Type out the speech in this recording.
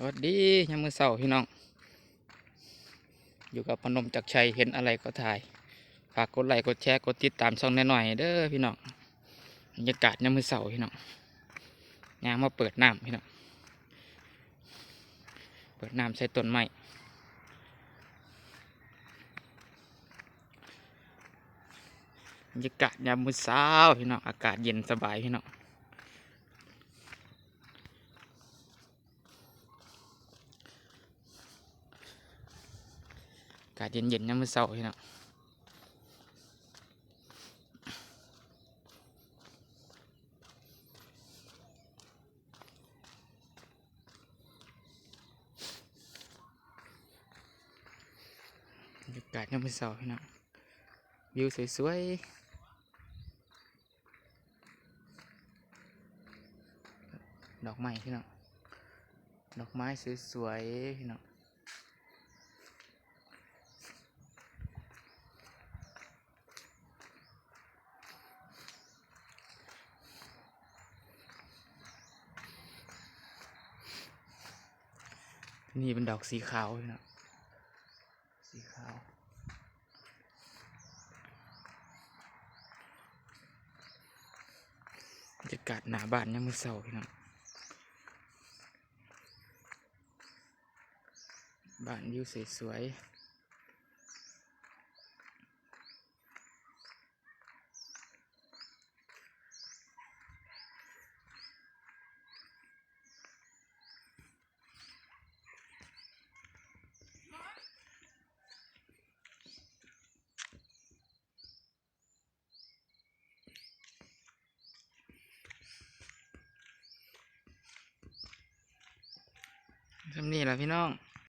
สวัสดียามมือเช้าพี่น้อง อยู่กับพนมจักรชัยเห็นอะไรก็ถ่าย ฝากกดไลค์กดแชร์กดติดตามช่องหน่อยๆเด้อพี่น้องบรรยากาศยามมือเช้าพี่น้องยางมาเปิดน้ำพี่น้องเปิดน้ำใช้ต้นไม้บรรยากาศยามมื้อเช้าพี่น้องอากาศเย็นสบายพี่น้อง กาศเย็นๆยามมื้อเช้าพี่น้องบรรยากาศยามมื้อเช้าพี่น้องวิวสวยๆดอกไม้พี่น้อง ดอกไม้สวยๆพี่น้อง นี่เป็นดอกสีขาวนะสีขาวบรรยากาศหนาบ้านยามมื้อเช้าพี่น้องบ้านวิวสวยๆ ทำนี่แหละพี่น้อง